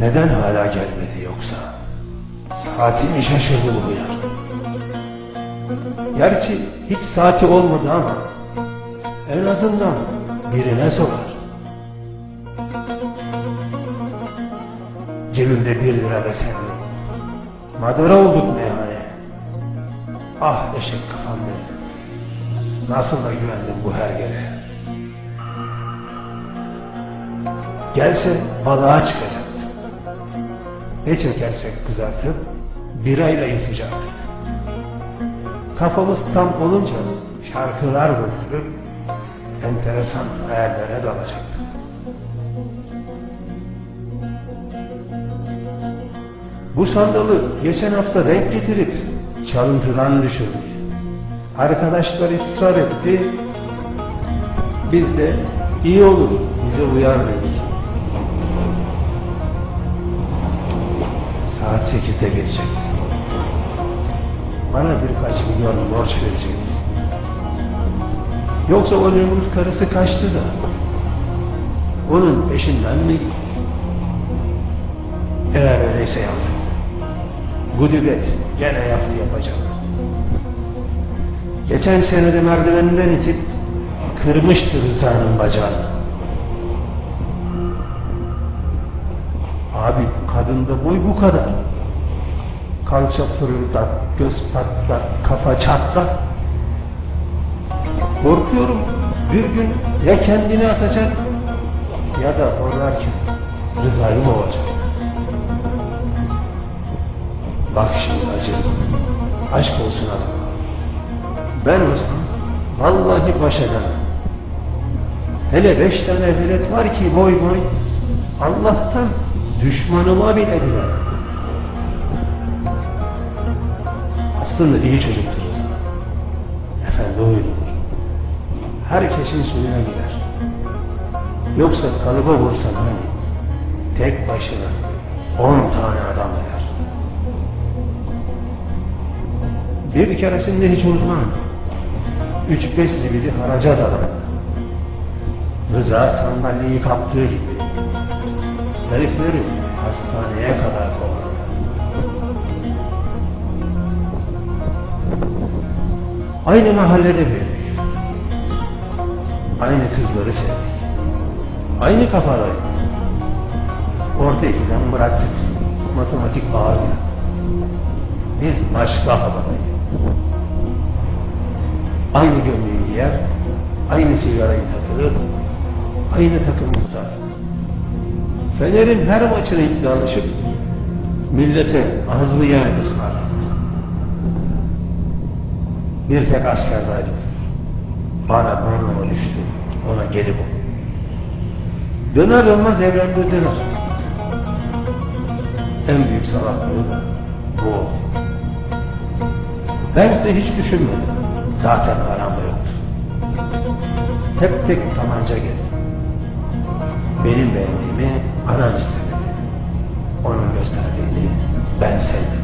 Neden hala gelmedi yoksa? Saati mi şaşırdı bu hıyar? Gerçi hiç saati olmadı ama en azından birine sorar. Cebimde bir lira desem Madara olduk meyhane. Ah eşek kafam benim. Nasıl da güvendim bu hergele. Gelse balığa çıkacaktı. Ne çekersek kızartıp birayla yutacaktık. Kafamız tam olunca şarkılar döktürüp enteresan hayallere dalacaktık. Bu sandalı geçen hafta renk getirip çalıntıdan düşürdük. Arkadaşlar ısrar etti. Biz de iyi olur bize uyar dedik. Saat sekizde gelecek. Bana birkaç milyon borç verecek. Yoksa o Nemrut karısı kaçtı da onun peşinden mi gitti? Eğer öyleyse yavrum. Gudübet gene yaptı yapacak. Geçen sene de merdiveninden itip kırmıştı Rıza'nın bacağını. Abi kadında boy bu kadar. Kalça pırıldak, göz patlak, kafa çatlak. Korkuyorum bir gün ya kendini asacak ya da horlarken Rıza'yı boğacak. Bak şimdi acı. Aşk olsun adam. Ben olsam vallahi baş edemem. Hele beş tane velet var ki boy boy. Allah'tan düşmanıma bile dilemem. Aslında iyi çocuktur Rıza. Efendi huyludur. Herkesin suyuna gider. Yoksa kalıba vursan hani tek başına on tane adam eder. Bir keresinde hiç unutmam. Üç beş zibidi haraca dalar. Rıza sandalyeyi kaptığı gibi. Herifleri hastaneye kadar kovardı. Aynı mahallede büyüdük. Aynı kızları sevdik. Aynı kafadaydık. Orta ikiden bıraktık. Matematik ağırdı. Biz başka havadaydık. Aynı gömleği giyer, aynı sigarayı takılır, aynı takımı tutar. Fener'in her maçına iddialaşıp millete ağızlı yemek ısmarlar. Bir tek askerdaydık. Bana burnuma düştü, ona gelip o. Döner dönmez evlendirdiler. En büyük salaklığı da bu oldu. Bense hiç düşünmedim. Zaten param da yoktu. Tek tek tabanca gez. Benim beğendiğimi anam istedi. Onun gösterdiğini ben sevdim.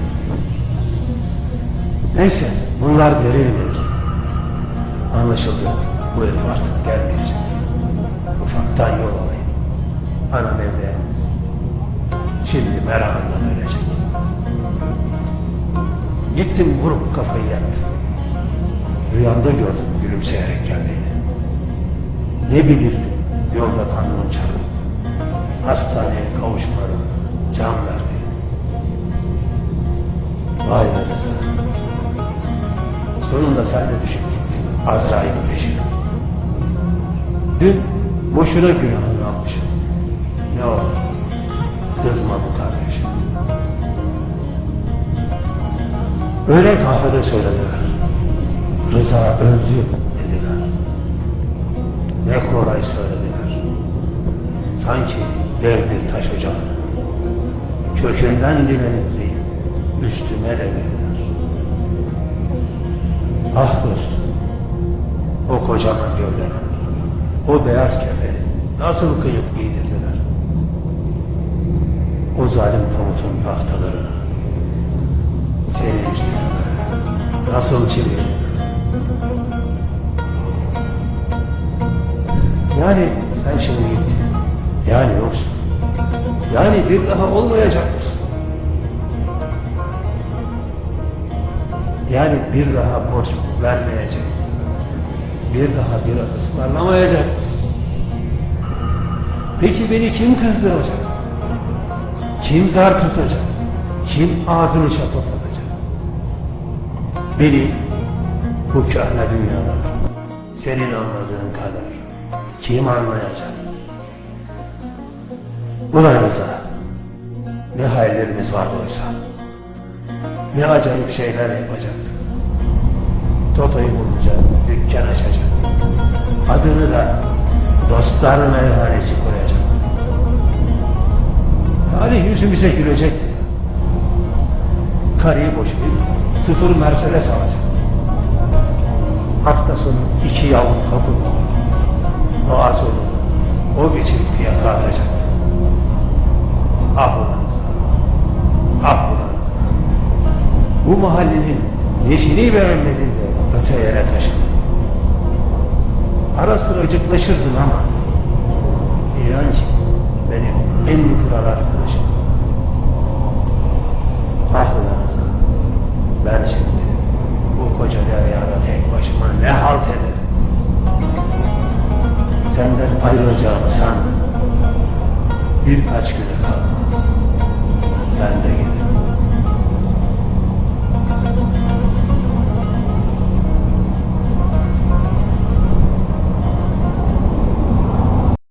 Neyse bunlar derin mevzu. Anlaşıldı. Bu herif artık gelmeyecek. Ufaktan yol alayım. Anam evde yalnız. Şimdi merakından ölecek. Gittim vurup kafayı yaktım. Rüyamda gördüm gülümseyerek geldiğini. Ne bilirdim yolda karnım çarpıp hastaneye kavuşmanın can verdi. Vay be Rıza. Sonunda sen de düşüp gittin Azrail'in peşine. Dün boşuna günahını almışım. Ne oldu? Kızma bu kardeşim. Öyle kahvede söylediler. Rıza öldü dediler. Ne kolay söylediler. Sanki dev bir taş ocağını. Kökünden dilenip üstüme de dediler. Ah dostum, o kocaman gövdeni, o beyaz kefeni nasıl kıyıp giydirdiler. O zalim komutun tahtalarını senin üstüne nasıl çevirdiler. Yani sen şimdi gittin. Yani yoksun. Yani bir daha olmayacak mısın? Yani bir daha borç vermeyecek. Bir daha bir ısmarlamayacak mısın? Peki beni kim kızdıracak? Kim zar tutacak? Kim ağzını şapırdatacak? Beni bu köhne dünyada senin anladığın kadar kim anlayacak? Ulan Rıza, ne hayallerimiz vardı oysa. Ne acayip şeyler yapacaktık. Toto'yu bulacak, dükkan açacak. Adını da dostlar meyhanesi koyacak. Talih yüzümüze gülecekti. Karıyı boşayıp sıfır Mercedes alacak. Hafta sonu iki yavru kapı. Doğa sonu o biçim fiyaka atacaktı. Ulan Rıza. Bu mahallenin neşini beğenmedin de öte yere taşıdın. Ara sıra acıklaşırdın ama inan benim en kral arkadaşım. Ulan Rıza, ben şimdi bu koca deryada tek başıma ne halt ederim? Senden ayrılacağımı sandım. Birkaç güne kalmaz. Ben de giderim.